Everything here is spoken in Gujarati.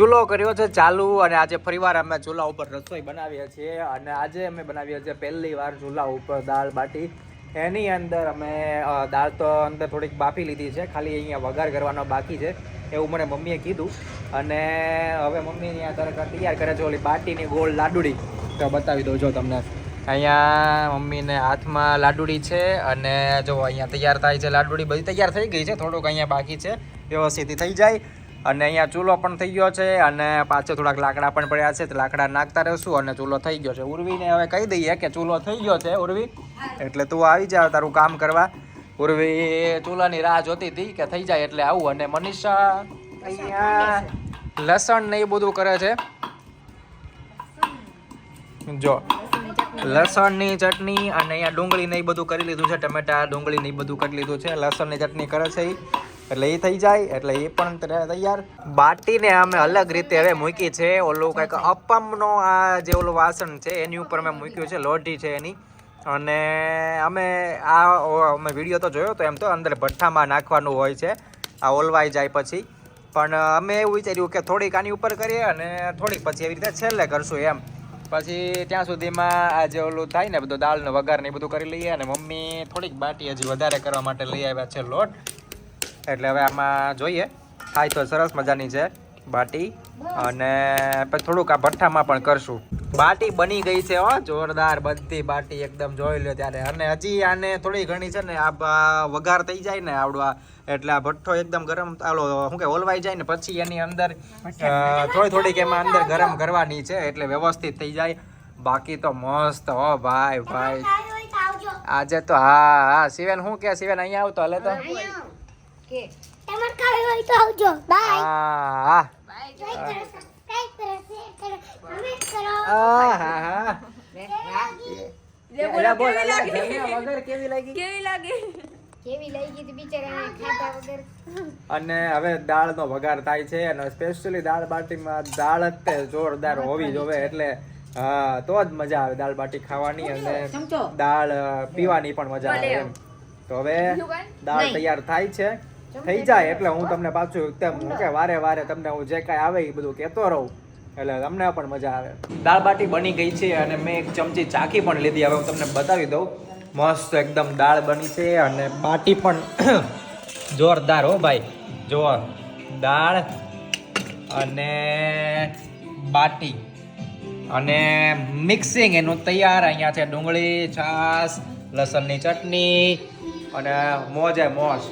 ચૂલો કર્યો છે ચાલુ અને આજે ફરીવાર અમે ચૂલા ઉપર રસોઈ બનાવીએ છીએ અને આજે અમે બનાવીએ છીએ પહેલી વાર ચૂલા ઉપર દાળ બાટી. એની અંદર અમે દાળ તો અંદર થોડીક બાફી લીધી છે, ખાલી અહીંયા વઘાર કરવાનો બાકી છે, એવું મને મમ્મીએ કીધું. અને હવે મમ્મી અહીંયા તરત તૈયાર કરે છે ઓલી બાટીની ગોળ લાડુડી. તો બતાવી દઉં જો તમને. અહીંયા મમ્મીને હાથમાં લાડુડી છે અને જો અહીંયા તૈયાર થાય છે, લાડુડી બધી તૈયાર થઈ ગઈ છે, થોડુંક અહીંયા બાકી છે, વ્યવસ્થિત થઈ જાય. અને અહીંયા ચૂલો પણ થઈ ગયો છે અને પાછળ થોડાક લાકડા પણ પડ્યા છે લાકડા નાખતા રહેશું અને ચૂલો થઈ ગયો છે. ઉર્વીને હવે કહી દઈએ કે ચૂલો થઈ ગયો છે, ઉર્વી. એટલે તું આવી જા, તારું કામ કરવા. ઉર્વી ચૂલાની રાહ જોતી હતી કે થઈ જાય એટલે આવું. અને મનીષા અહીંયા લસણ ને એ બધું કરે છે. જો, લસણની ચટણી અને અહીંયા ડુંગળી ને એ બધું કરી લીધું છે, ટમેટા ડુંગળી ને એ બધું કરી લીધું છે. લસણની ચટણી કરે છે ઈ. એટલે એ થઈ જાય, એટલે એ પણ તૈયાર. બાટીને અમે અલગ રીતે હવે મૂકી છે, ઓલું કંઈક અપમનો આ જે ઓલું વાસણ છે, એની ઉપર અમે મૂક્યું છે, લોઢી છે એની. અને અમે આ અમે વીડિયો તો જોયો તો એમ તો અંદર ભઠ્ઠામાં નાખવાનું હોય છે, આ ઓલવાઈ જાય પછી. પણ અમે એવું વિચાર્યું કે થોડીક આની ઉપર કરીએ અને થોડીક પછી એવી રીતે છેલ્લે કરશું એમ. પછી ત્યાં સુધીમાં આ જે ઓલું થાય ને બધું દાળનો વઘાર ને એ બધું કરી લઈએ અને મમ્મી થોડીક બાટી હજી વધારે કરવા માટે લઈ આવ્યા છે લોટ. એટલે હવે આમાં જોઈએ. થાય તો સરસ મજાની છે બાટી. અને પછી થોડુંક આ ભઠ્ઠામાં પણ કરશું. બાટી બની ગઈ છે હો જોરદાર બધી બાટી એકદમ જોઈ લો ત્યારે. અને હજી આને થોડી ઘણી છે ને આ વઘાર થઈ જાય ને આવડવા. એટલે આ ભઠ્ઠો એકદમ ગરમ આલો શું કે ઓલવાઈ જાય ને પછી એની અંદર થોડી થોડીક એમાં અંદર ગરમ કરવાની છે એટલે વ્યવસ્થિત થઈ જાય. બાકી તો મસ્ત હો ભાઈ ભાઈ. આજે તો હા હા શિવેન શું કે? શિવેન અહીંયા આવતો હલે તો. કે તમાર કાવે હોય તો આવજો. બાય હા હા. લાઈક કરો સબસ્ક્રાઇબ કરો શેર કરો કમેન્ટ કરો આ હા હા. એલા બોલ, વગર કેવી લાગી? કેવી લાગે? કેવી લઈ ગઈ બિચારાને ખાધા વગર? અને હવે દાળનો વઘાર થાય છે અને સ્પેશિયલી દાળ બાટીમાં દાળ જ તે જોરદાર હોવી જોવે એટલે હા તો જ મજા આવે દાળ બાટી ખાવાની અને દાળ પીવાની પણ મજા આવે એમ. તો હવે દાળ તૈયાર થાય છે. થઈ જાય એટલે હું તમને પાછું હું કે વારે વારે તમને હું જે કાંઈ આવે એ બધું કહેતો રહું. એટલે તમને પણ મજા આવે. દાળ બાટી બની ગઈ છે અને મેં એક ચમચી ચાખી પણ લીધી. હવે હું તમને બતાવી દઉં. મસ્ત એકદમ દાળ બની છે અને બાટી પણ જોરદાર હો ભાઈ. જો દાળ અને બાટી અને મિક્સિંગ એનું તૈયાર અહીંયા છે ડુંગળી, છાશ, લસણની ચટણી અને મોજે મોજ.